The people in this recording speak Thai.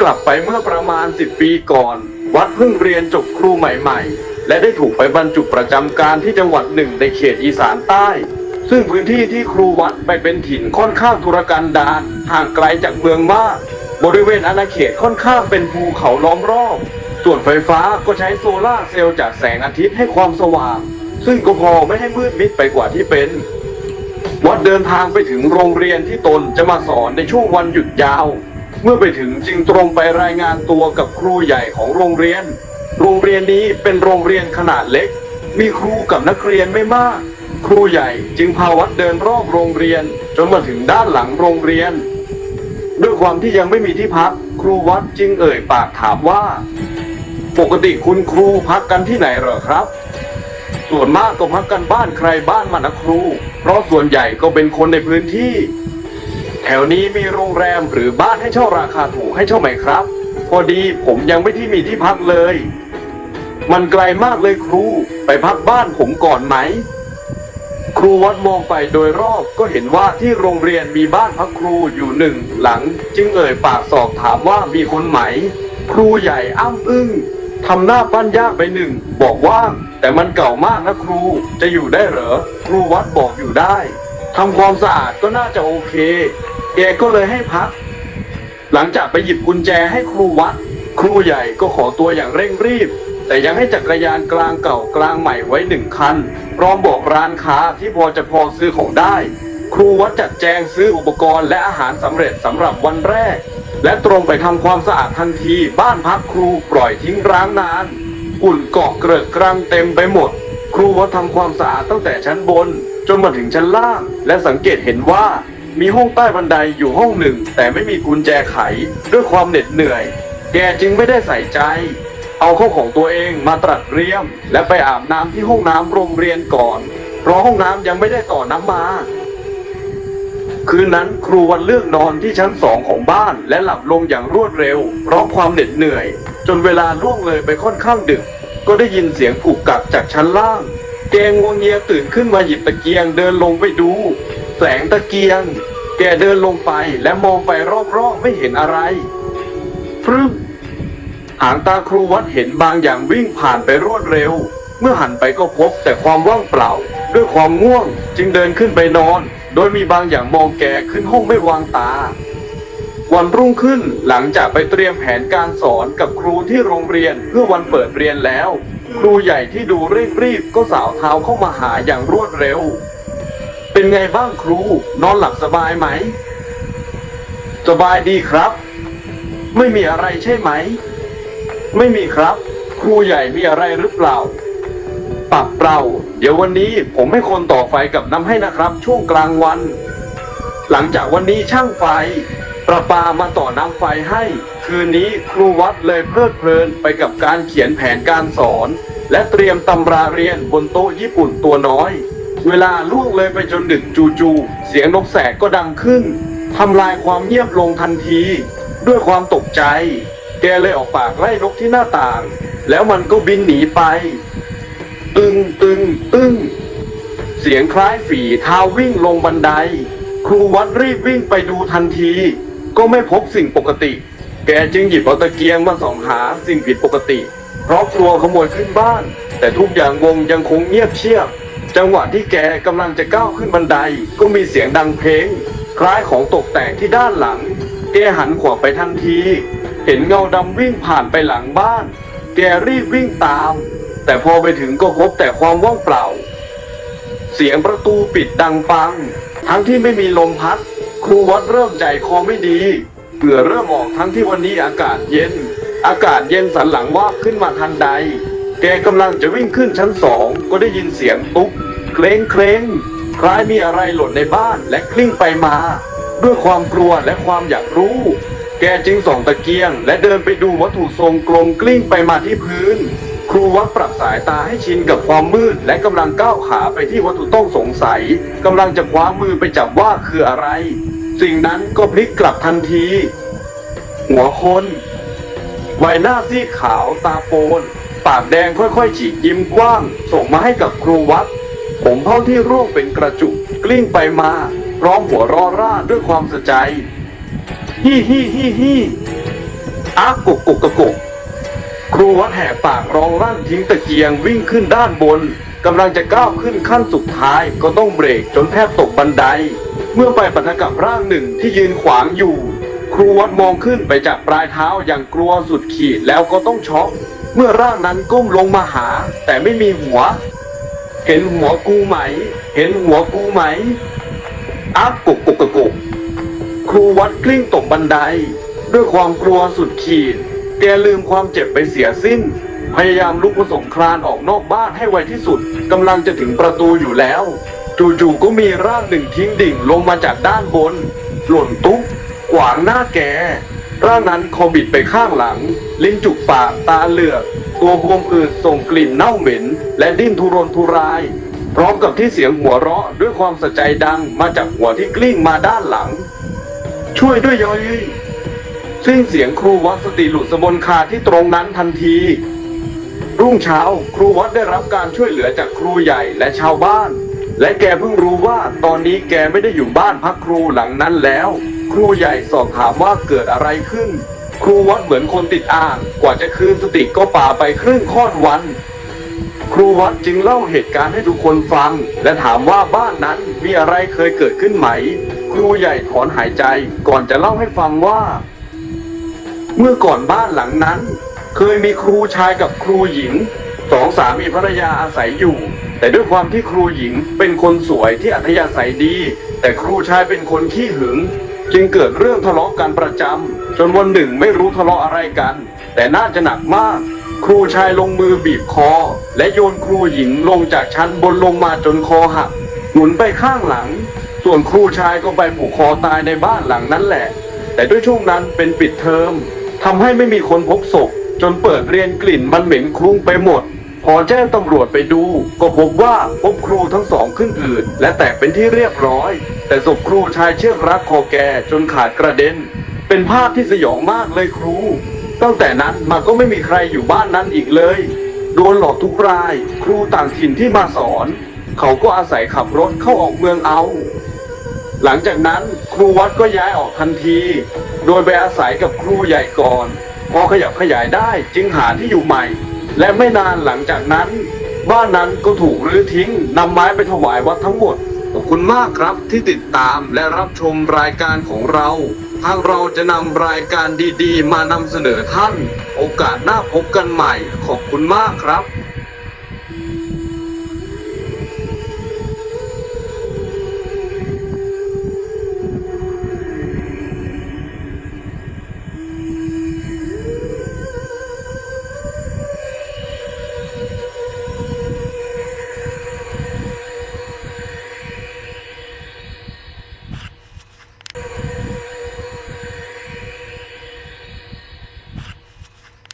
กลับไปเมื่อประมาณ 10 ปีก่อน วัดเพิ่งเรียนจบครูใหม่ๆ และได้ถูกไปบรรจุประจำการที่จังหวัดหนึ่งในเขตอีสานใต้ ซึ่งพื้นที่ที่ครูวัดไปเป็นถิ่นค่อนข้างทุรกันดารห่างไกลจากเมืองมาก บริเวณอาณาเขตค่อนข้างเป็นภูเขาล้อมรอบ ส่วนไฟฟ้าก็ใช้โซลาร์เซลล์จากแสงอาทิตย์ให้ความสว่าง ซึ่งก็พอไม่ให้มืดมิดไปกว่าที่เป็น วัดเดินทางไปถึงโรงเรียนที่ตนจะมาสอนในช่วงวันหยุดยาว เมื่อไปถึงจึงตรงไปรายงานตัวกับครูใหญ่ของโรงเรียน โรงเรียนนี้เป็นโรงเรียนขนาดเล็ก มีครูกับนักเรียนไม่มาก ครูใหญ่จึงพาวัดเดินรอบโรงเรียน จนมาถึงด้านหลังโรงเรียน ด้วยความที่ยังไม่มีที่พัก ครูวัดจึงเอ่ยปากถามว่า ปกติคุณครูพักกันที่ไหนเหรอครับ ส่วนมากก็พักกันบ้านใครบ้านมันนะครู เพราะส่วนใหญ่ก็เป็นคนในพื้นที่ แถวนี้มีโรงแรมหรือบ้านให้เช่าราคาถูกให้เช่าไหมครับ พอดีผมยังไม่ที่มีที่พักเลย มันไกลมากเลยครู ไปพักบ้านผมก่อนไหม ครูวัดมองไปโดยรอบก็เห็นว่าที่โรงเรียนมีบ้านพักครูอยู่หนึ่งหลัง จึงเอ่ยปากสอบถามว่ามีคนไหม ครูใหญ่อ้ำอึ้งทำหน้าปั้นยากไปหนึ่ง บอกว่าแต่มันเก่ามากนะครูจะอยู่ได้เหรอ ครูวัดบอกอยู่ได้ทำความสะอาดก็น่าจะโอเค แกก็เลยให้พัก หลังจากไปหยิบกุญแจให้ครูวัด ครูใหญ่ก็ขอตัวอย่างเร่งรีบ แต่ยังให้จักรยานกลางเก่ากลางใหม่ไว้หนึ่งคันพร้อมบอกร้านค้าที่พอจะพอซื้อของได้ ครูวัดจัดแจงซื้ออุปกรณ์และอาหารสำเร็จสำหรับวันแรก และตรงไปทำความสะอาดทันที บ้านพักครูปล่อยทิ้งร้างนานอุ่นเกาะเกลอะกรังเต็มไปหมด ครูวัดทำความสะอาดตั้งแต่ชั้นบน จนมาถึงชั้นล่าง และสังเกตเห็นว่า มีห้องใต้บันไดอยู่ห้องหนึ่ง แต่ไม่มีกุญแจไขด้วยความเหน็ดเหนื่อย แกจึงไม่ได้ใส่ใจ เอาเข้าของตัวเองมาตรัสเรียม และไปอาบน้ำที่ห้องน้ำโรงเรียนก่อนเพราะห้องน้ำยังไม่ได้ต่อน้ำมา คืนนั้นครูวันเลือกนอนที่ชั้นสองของบ้านและหลับลงอย่างรวดเร็ว เพราะความเหน็ดเหนื่อย จนเวลาล่วงเลยไปค่อนข้างดึก ก็ได้ยินเสียงกุกกักจากชั้นล่าง แกงวงเงียตื่นขึ้นมาหยิบตะเกียงเดินลงไปดู แสงตะเกียง แกเดินลงไปและมองไปรอบๆไม่เห็นอะไรพรึบหางตาครูวัดเห็นบางอย่างวิ่งผ่านไปรวดเร็ว เมื่อหันไปก็พบแต่ความว่างเปล่า ด้วยความง่วงจึงเดินขึ้นไปนอน โดยมีบางอย่างมองแกขึ้นห้องไม่วางตา วันรุ่งขึ้นหลังจากไปเตรียมแผนการสอนกับครูที่โรงเรียนเพื่อวันเปิดเรียนแล้ว ครูใหญ่ที่ดูเร่งรีบก็สาวเท้าเข้ามาหาอย่างรวดเร็ว เป็นไงบ้างครู นอนหลับสบายไหม สบายดีครับ ไม่มีอะไรใช่ไหม ไม่มีครับ ครูใหญ่มีอะไรหรือเปล่าปรับเปล่า เดี๋ยววันนี้ผมให้คนต่อไฟกับน้ำให้นะครับ ช่วงกลางวัน หลังจากวันนี้ช่างไฟ ประปามาต่อน้ำไฟให้ คืนนี้ครูวัดเลยเพลิดเพลินไปกับการเขียนแผนการสอน และเตรียมตำราเรียนบนโต๊ะญี่ปุ่นตัวน้อย เวลาล่วงเลยไปจนดึกจู่ๆเสียงนกแสกก็ดังขึ้นทำลายความเงียบลงทันที ด้วยความตกใจ แกเลยออกปากไล่นกที่หน้าต่าง แล้วมันก็บินหนีไป ตึงตึงตึงเสียงคล้ายฝีเท้าวิ่งลงบันได ครูวัดรีบวิ่งไปดูทันที ก็ไม่พบสิ่งปกติ แกจึงหยิบเอาตะเกียงมาส่องหาสิ่งผิดปกติ เพราะกลัวขโมยขึ้นบ้าน แต่ทุกอย่างวงยังคงเงียบเชียบ จังหวะที่แกกำลังจะก้าวขึ้นบันได ก็มีเสียงดังเพลงคล้ายของตกแต่งที่ด้านหลัง แกหันขวาไปทันที เห็นเงาดำวิ่งผ่านไปหลังบ้าน แกรีบวิ่งตาม แต่พอไปถึงก็พบแต่ความว่างเปล่า เสียงประตูปิดดังปัง ทั้งที่ไม่มีลมพัด ครูวัดเริ่มใจคอไม่ดีเหงื่อเริ่มออกทั้งที่วันนี้อากาศเย็น อากาศเย็นสันหลังว่าขึ้นมาทันใด แกกำลังจะวิ่งขึ้นชั้นสองก็ได้ยินเสียงตุ๊บเคล้งเคล้งคล้ายมีอะไรหล่นในบ้านและกลิ้งไปมา ด้วยความกลัวและความอยากรู้ แกจึงส่องตะเกียง และเดินไปดูวัตถุทรงกลมกลิ้งไปมาที่พื้น ครูวัดปรับสายตาให้ชินกับความมืด และกำลังก้าวขาไปที่วัตถุต้องสงสัยกำลังจะคว้ามือไปจับว่าคืออะไร สิ่งนั้นก็พลิกกลับทันที หัวคนใบหน้าซีขาวตาโปน ปากแดงค่อยๆฉีกยิ้มกว้าง ส่งมาให้กับครูวัด ผมเท่าที่ร่วงเป็นกระจุกกลิ้งไปมา ร้อมหัวรอร่าด้วยความสะใจฮิฮิฮิฮิอากุกกุกกะกุกครูวัดแหกปากร้องลั่นทิ้งตะเกียงวิ่งขึ้นด้านบนกำลังจะก้าวขึ้นขั้นสุดท้ายก็ต้องเบรกจนแทบตกบันได เมื่อไปปะทะกับร่างหนึ่งที่ยืนขวางอยู่ ครูวัดมองขึ้นไปจากปลายเท้าอย่างกลัวสุดขีดแล้วก็ต้องช็อก เมื่อร่างนั้นก้มลงมาหา แต่ไม่มีหัว เห็นหัวกูไหม เห็นหัวกูไหมอักกุกกุกกะกุกครูวัดกลิ้งตกบันได ด้วยความกลัวสุดขีด แกลืมความเจ็บไปเสียสิ้น พยายามลุกผสมคลานออกนอกบ้านให้ไวที่สุดกำลังจะถึงประตูอยู่แล้วจู่ๆก็มีร่างหนึ่งทิ้งดิ่งลงมาจากด้านบน หล่นตุ๊บขวางหน้าแก ร่างนั้นคอบิดไปข้างหลัง ลิ้นจุกปากตาเหลือกตัวบวมอืดส่งกลิ่นเน่าเหม็น และดิ้นทุรนทุราย พร้อมกับที่เสียงหัวเราะด้วยความสะใจดังมาจากหัวที่กลิ้งมาด้านหลัง ช่วยด้วยยอยซึ่งเสียงครูวัดสติหลุดสมนคาที่ตรงนั้นทันที รุ่งเช้าครูวัดได้รับการช่วยเหลือจากครูใหญ่และชาวบ้าน และแกเพิ่งรู้ว่าตอนนี้แกไม่ได้อยู่บ้านพักครูหลังนั้นแล้ว ครูใหญ่สอบถามว่าเกิดอะไรขึ้น ครูวัดเหมือนคนติดอ่าง กว่าจะคืนสติก็ป่าไปครึ่งค่อนวัน ครูวัดจึงเล่าเหตุการณ์ให้ทุกคนฟัง และถามว่าบ้านนั้นมีอะไรเคยเกิดขึ้นไหม ครูใหญ่ถอนหายใจก่อนจะเล่าให้ฟังว่า เมื่อก่อนบ้านหลังนั้น เคยมีครูชายกับครูหญิงสองสามีภรรยาอาศัยอยู่ แต่ด้วยความที่ครูหญิงเป็นคนสวยที่อัธยาศัยดี แต่ครูชายเป็นคนขี้หึง จึงเกิดเรื่องทะเลาะกันประจำจนวันหนึ่งไม่รู้ทะเลาะอะไรกัน แต่น่าจะหนักมาก ครูชายลงมือบีบคอ และโยนครูหญิงลงจากชั้นบนลงมาจนคอหักหมุนไปข้างหลัง ส่วนครูชายก็ไปผูกคอตายในบ้านหลังนั้นแหละ แต่ด้วยช่วงนั้นเป็นปิดเทอมทำให้ไม่มีคนพบศพจนเปิดเรียนกลิ่นมันเหม็นคลุ้งไปหมด พอแจ้งตำรวจไปดู ก็พบว่าพบครูทั้งสองขึ้นอืดและแตกเป็นที่เรียบร้อย แต่ศพครูชายเชือกรัดคอแกจนขาดกระเด็น เป็นภาพที่สยองมากเลยครู ตั้งแต่นั้นมาก็ไม่มีใครอยู่บ้านนั้นอีกเลย โดนหลอกทุกราย ครูต่างถิ่นที่มาสอน เขาก็อาศัยขับรถเข้าออกเมืองเอา หลังจากนั้นครูวัดก็ย้ายออกทันที โดยไปอาศัยกับครูใหญ่ก่อน พอขยับขยายได้จึงหาที่อยู่ใหม่ และไม่นานหลังจากนั้น บ้านนั้นก็ถูกรื้อทิ้งนำไม้ไปถวายวัดทั้งหมด ขอบคุณมากครับที่ติดตามและรับชมรายการของเรา ทางเราจะนำรายการดีๆ มานำเสนอท่าน โอกาสหน้าพบกันใหม่ ขอบคุณมากครับ